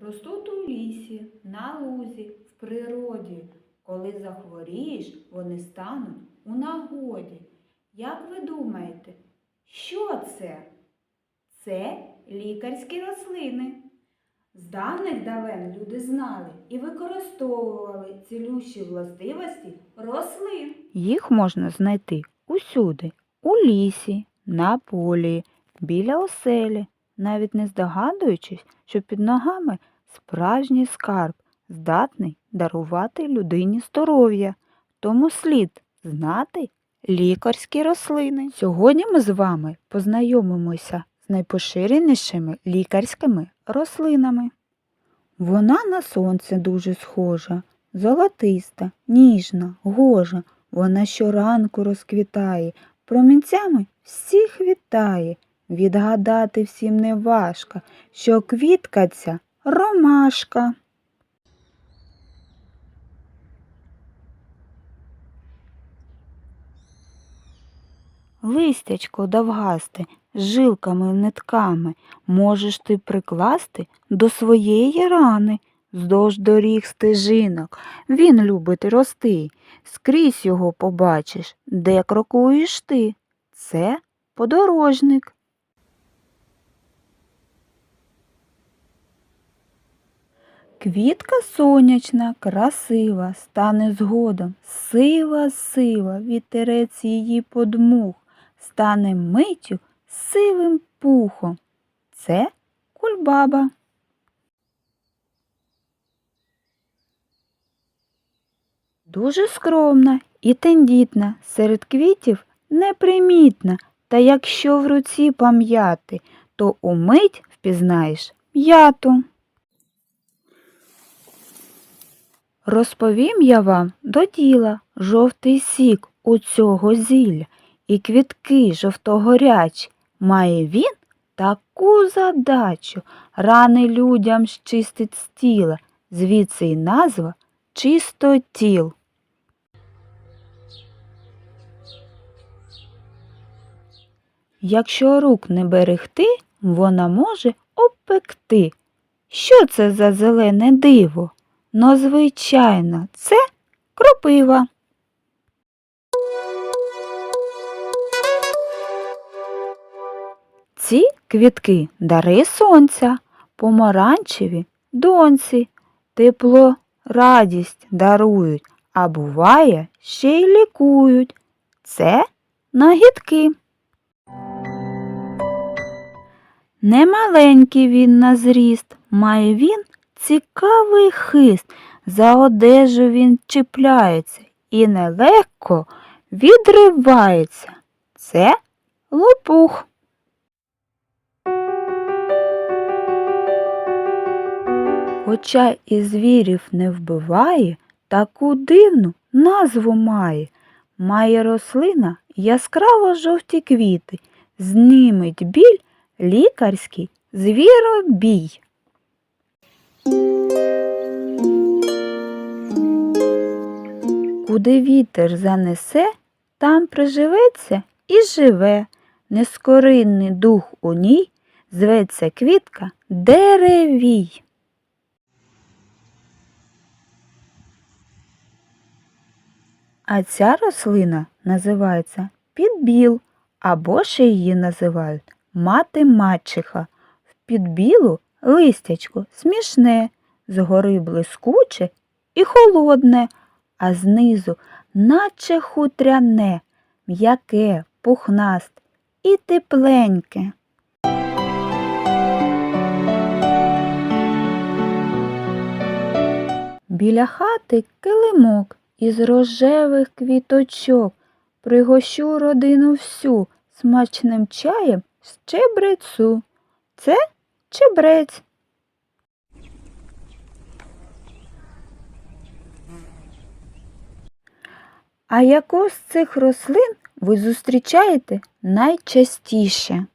Ростуть у лісі, на лузі, в природі. Коли захворієш, вони стануть у нагоді. Як ви думаєте, що це? Це лікарські рослини. З давних давен люди знали і використовували цілющі властивості рослин. Їх можна знайти усюди, у лісі, на полі, біля оселі, навіть не здогадуючись, що під ногами справжній скарб, здатний дарувати людині здоров'я. Тому слід знати лікарські рослини. Сьогодні ми з вами познайомимося з найпоширенішими лікарськими рослинами. Вона на сонце дуже схожа, золотиста, ніжна, гожа. Вона щоранку розквітає, промінцями всіх вітає. Відгадати всім не важко, що квітка ця ромашка. Листячко довгасте, з жилками нитками, можеш ти прикласти до своєї рани, вздовж доріг стежинок. Він любить рости, скрізь його побачиш, де крокуєш ти. Це подорожник. Квітка сонячна, красива, стане згодом, сива, сива, вітерець її подмух, стане миттю сивим пухом. Це кульбаба. Дуже скромна і тендітна, серед квітів непримітна, та якщо в руці пам'яти, то умить впізнаєш м'яту. Розповім я вам до діла жовтий сік у цього зілля, і квітки жовтогорячі. Має він таку задачу рани людям щистить з тіла, звідси й назва чистотіл. Якщо рук не берегти, вона може обпекти. Що це за зелене диво? Ну, звичайно, це кропива. Ці квітки дари сонця, помаранчеві доньці, тепло, радість дарують, а буває, ще й лікують. Це нагідки. Немаленький він на зріст, має він цікавий хист, за одежу він чіпляється і нелегко відривається. Це лопух. Хоча і звірів не вбиває, таку дивну назву має. Має рослина яскраво жовті квіти, зніметь біль лікарський звіробій. Куди вітер занесе, там приживеться і живе. Нескоринний дух у ній зветься квітка деревій. А ця рослина називається підбіл, або ще її називають мати мачеха. В підбілу листячко смішне, згори блискуче і холодне, а знизу наче хутряне, м'яке, пухнасте і тепленьке. Біля хати килимок із рожевих квіточок. Пригощу родину всю смачним чаєм з чебрецю. Це чебрець. А яку з цих рослин ви зустрічаєте найчастіше?